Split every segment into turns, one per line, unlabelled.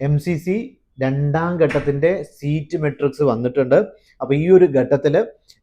M C C രണ്ടാം ഘട്ടത്തിന്റെ seat matrix വന്നിട്ടുണ്ട്. അപ്പോൾ ഈ ഒരു ഘട്ടത്തിൽ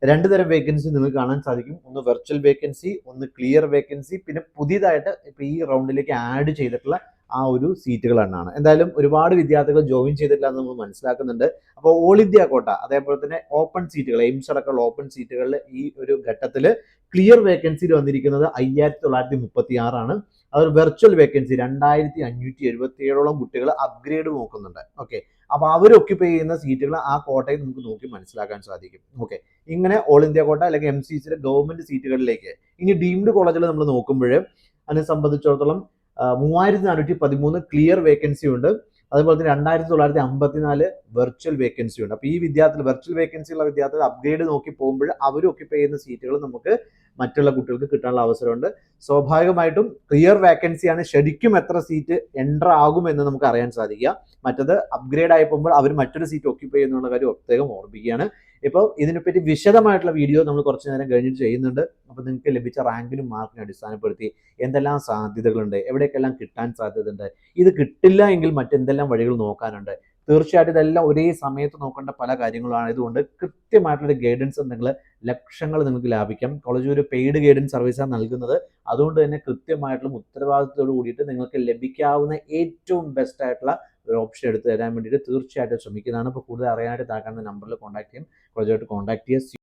രണ്ട് തരം വേക്കൻസി നിങ്ങൾക്ക് കാണാൻ സാധിക്കും. ഒന്ന് വെർച്വൽ വേക്കൻസി ഒന്ന് ക്ലിയർ വേക്കൻസി പിന്നെ പുതിയതായിട്ട് ഇപ്പോൾ ഈ റൗണ്ടിലേക്ക് ആഡ് ചെയ്തിട്ടുള്ള ആ ഒരു സീറ്റുകൾ എണ്ണാണ് എന്തായാലും ഒരുപാട് വിദ്യാർത്ഥികൾ ജോയിൻ ചെയ്തിട്ടില്ല എന്ന് നമ്മൾ മനസ്സിലാക്കുന്നുണ്ട്. അപ്പോൾ ഓൾ ഇന്ത്യ കോട്ട അതേപോലെ തന്നെ ഓപ്പൺ സീറ്റുകൾ എയിംസ് അടക്കമുള്ള ഓപ്പൺ സീറ്റുകളിൽ ഈ ഒരു ഘട്ടത്തിൽ ക്ലിയർ വേക്കൻസിയിൽ വന്നിരിക്കുന്നത് അയ്യായിരത്തി തൊള്ളായിരത്തി മുപ്പത്തി ആറാണ് അതൊരു വെർച്വൽ വേക്കൻസി രണ്ടായിരത്തി അഞ്ഞൂറ്റി എഴുപത്തി ഏഴോളം കുട്ടികൾ അപ്ഗ്രേഡ് നോക്കുന്നുണ്ട്. ഓക്കെ അപ്പോൾ അവർ ഒക്യുപ്പൈ ചെയ്യുന്ന സീറ്റുകൾ ആ കോട്ടയിൽ നമുക്ക് നോക്കി മനസ്സിലാക്കാൻ സാധിക്കും. ഓക്കെ ഇങ്ങനെ ഓൾ ഇന്ത്യ കോട്ട അല്ലെങ്കിൽ എം സി സിയിലെ ഗവൺമെന്റ് സീറ്റുകളിലേക്ക് ഇനി ഡീംഡ് കോളേജിൽ നമ്മൾ നോക്കുമ്പോൾ അതിനെ സംബന്ധിച്ചിടത്തോളം മൂവായിരത്തി നാനൂറ്റി പതിമൂന്ന് ക്ലിയർ വേക്കൻസി ഉണ്ട്. അതുപോലെ തന്നെ രണ്ടായിരത്തി തൊള്ളായിരത്തി അമ്പത്തിനാല് വെർച്വൽ വേക്കൻസി ഉണ്ട്. അപ്പോൾ ഈ വിദ്യാർത്ഥികൾ വെർച്വൽ വേക്കൻസി ഉള്ള വിദ്യാർത്ഥികൾ അപ്ഗ്രേഡ് നോക്കി പോകുമ്പോൾ അവർ ഒക്യുപ്പൈ ചെയ്യുന്ന സീറ്റുകൾ നമുക്ക് മറ്റുള്ള കുട്ടികൾക്ക് കിട്ടാനുള്ള അവസരമുണ്ട്. സ്വാഭാവികമായിട്ടും ക്ലിയർ വേക്കൻസിയാണ് ശരിക്കും എത്ര സീറ്റ് എന്റർ ആകും എന്ന് നമുക്ക് അറിയാൻ സാധിക്കുക. മറ്റത് അപ്ഗ്രേഡ് ആയി പോകുമ്പോൾ അവർ മറ്റൊരു സീറ്റ് ഒക്യുപ്പൈ ചെയ്യുന്നുള്ള കാര്യം പ്രത്യേകം ഓർമ്മിക്കുകയാണ് ഇപ്പോൾ ഇതിനെപ്പറ്റി വിശദമായിട്ടുള്ള വീഡിയോ നമ്മൾ കുറച്ച് നേരം കഴിഞ്ഞിട്ട് ചെയ്യുന്നുണ്ട്. അപ്പോൾ നിങ്ങൾക്ക് ലഭിച്ച റാങ്കിനും മാർക്കിനും അടിസ്ഥാനപ്പെടുത്തി എന്തെല്ലാം സാധ്യതകളുണ്ട് എവിടേക്കെല്ലാം കിട്ടാൻ സാധ്യതയുണ്ട് ഇത് കിട്ടില്ല എങ്കിൽ മറ്റെന്തെല്ലാം വഴികൾ നോക്കാനുണ്ട്. തീർച്ചയായിട്ടും ഇതെല്ലാം ഒരേ സമയത്ത് നോക്കേണ്ട പല കാര്യങ്ങളാണ് ഇതുകൊണ്ട് കൃത്യമായിട്ടുള്ള ഗൈഡൻസ് നിങ്ങൾ ലക്ഷങ്ങൾ നിങ്ങൾക്ക് ലാഭിക്കാം. കോളേജ് ഒരു പെയ്ഡ് ഗൈഡൻസ് സർവീസാണ് നൽകുന്നത്. അതുകൊണ്ട് തന്നെ കൃത്യമായിട്ടുള്ള ഉത്തരവാദിത്തത്തോട് കൂടിയിട്ട് നിങ്ങൾക്ക് ലഭിക്കാവുന്ന ഏറ്റവും ബെസ്റ്റ് ആയിട്ടുള്ള ഒരു ഓപ്ഷൻ എടുത്ത് തരാൻ വേണ്ടിയിട്ട് തീർച്ചയായിട്ടും ശ്രമിക്കുന്നതാണ്. ഇപ്പോൾ കൂടുതൽ അറിയാനായിട്ട് താഴെ നമ്പറിൽ കോൺടാക്ട് ചെയ്യാം. കോളേജുമായിട്ട് കോൺടാക്ട് ചെയ്യുക.